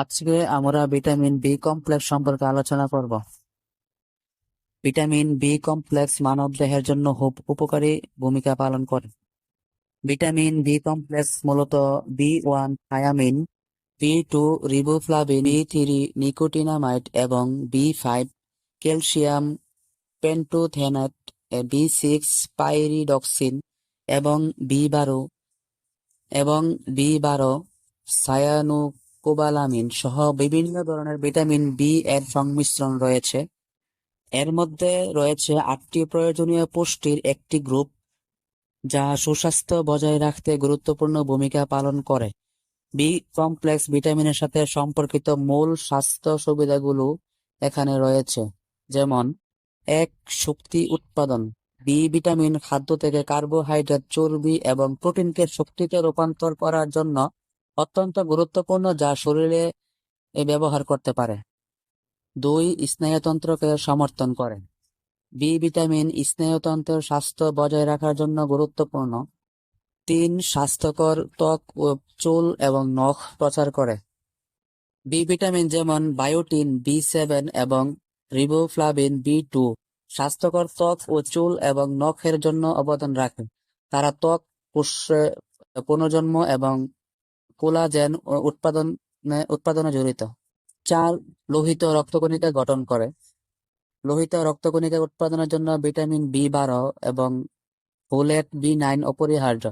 আজকে আমরা vitamin B complex সম্পর্কে আলোচনা করব। ভিটামিন বি কমপ্লেক্স মানব দেহের জন্য খুব উপকারী ভূমিকা পালন করে। ভিটামিন বি কমপ্লেক্স মূলত B one thiamine B two riboflavin, B three nicotinamide এবং B five calcium pantothenate B six pyridoxine এবং বি বারো এবং বি বারো সায়ানুকোবালামিন সহ বিভিন্ন ধরনের ভিটামিন বি এর সংমিশ্রণ রয়েছে। এর মধ্যে রয়েছে আটটি প্রয়োজনীয় পুষ্টির একটি গ্রুপ, যা সুস্বাস্থ্য বজায় রাখতে গুরুত্বপূর্ণ ভূমিকা পালন করে। বি কমপ্লেক্স ভিটামিনের সাথে সম্পর্কিত মূল স্বাস্থ্য সুবিধাগুলো এখানে রয়েছে, যেমন, এক, শক্তি উৎপাদন। বি ভিটামিন খাদ্য থেকে কার্বোহাইড্রেট, চর্বি এবং প্রোটিনকে শক্তিতে রূপান্তর করার জন্য অত্যন্ত গুরুত্বপূর্ণ যা শরীরে ব্যবহার করতে পারে। দুই স্নায়ুতন্ত্রকে সমর্থন করে। বি, ভিটামিন স্নায়ুতন্ত্রের স্বাস্থ্য বজায় রাখার জন্য গুরুত্বপূর্ণ। তিন, স্বাস্থ্যকর ত্বক ও চুল এবং নখ প্রচার করে। বি, ভিটামিন যেমন বায়োটিন, বি সেভেন এবং রিবোফ্লাভিন বি টু স্বাস্থ্যকর ত্বক ও চুল এবং নখের জন্য অবদান রাখে। তারা ত্বক, পুষ্পে, পুনর্জন্ম এবং কোলাজেন উৎপাদনে উৎপাদনে জড়িত। চার, লোহিত রক্তকণিকা গঠন করে। লোহিত রক্তকণিকা উৎপাদনের জন্য ভিটামিন বি বারো এবং ফোলেট বি নাইন অপরিহার্য।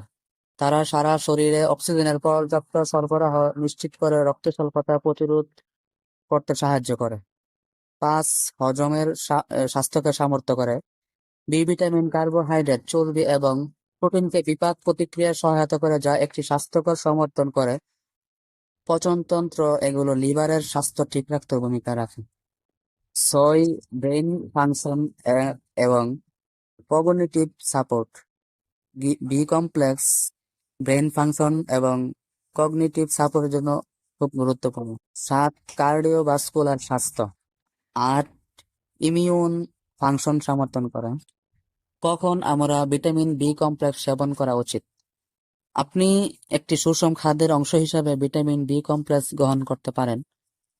তারা সারা শরীরে অক্সিজেনের পর্যাপ্ত সরবরাহ নিশ্চিত করে রক্ত স্বল্পতা প্রতিরোধ করতে সাহায্য করে। পাঁচ, হজমের স্বাস্থ্যকে সামর্থ্য করে। বি ভিটামিন, কার্বোহাইড্রেট, চর্বি এবং প্রোটিনকে বিপাক প্রতিক্রিয়ায় সহায়তা করে যা একটি স্বাস্থ্যকর সমর্থন করে, পচনতন্ত্র এগুলো লিভারের স্বাস্থ্য ঠিক রাখতে ভূমিকা রাখে। ছয় ব্রেন ফাংশন এবং cognitive support. B complex brain function এবং কগনিটিভ সাপোর্টের জন্য খুব গুরুত্বপূর্ণ। সাত, কার্ডিওভাস্কুলার স্বাস্থ্য। আট, ইমিউন ফাংশন সমর্থন করে। কখন আমরা ভিটামিন বি কমপ্লেক্স সেবন করা উচিত? আপনি একটি সুষম খাদ্যের অংশ হিসাবে ভিটামিন বি কমপ্লেক্স গ্রহণ করতে পারেন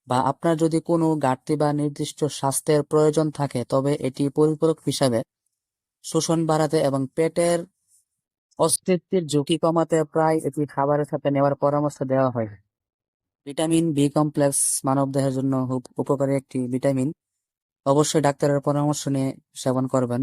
বা আপনার যদি কোনো ঘাটতি বা নির্দিষ্ট স্বাস্থ্যের প্রয়োজন থাকে, তবে এটি পরিপূরক হিসাবে শোষণ বাড়াতে এবং পেটের অস্তিত্বের ঝুঁকি কমাতে প্রায় এটি খাবারের সাথে নেওয়ার পরামর্শ দেওয়া হয়। ভিটামিন বি কমপ্লেক্স মানব দেহের জন্য উপকারী একটি ভিটামিন। অবশ্যই ডাক্তারের পরামর্শ নিয়ে সেবন করবেন।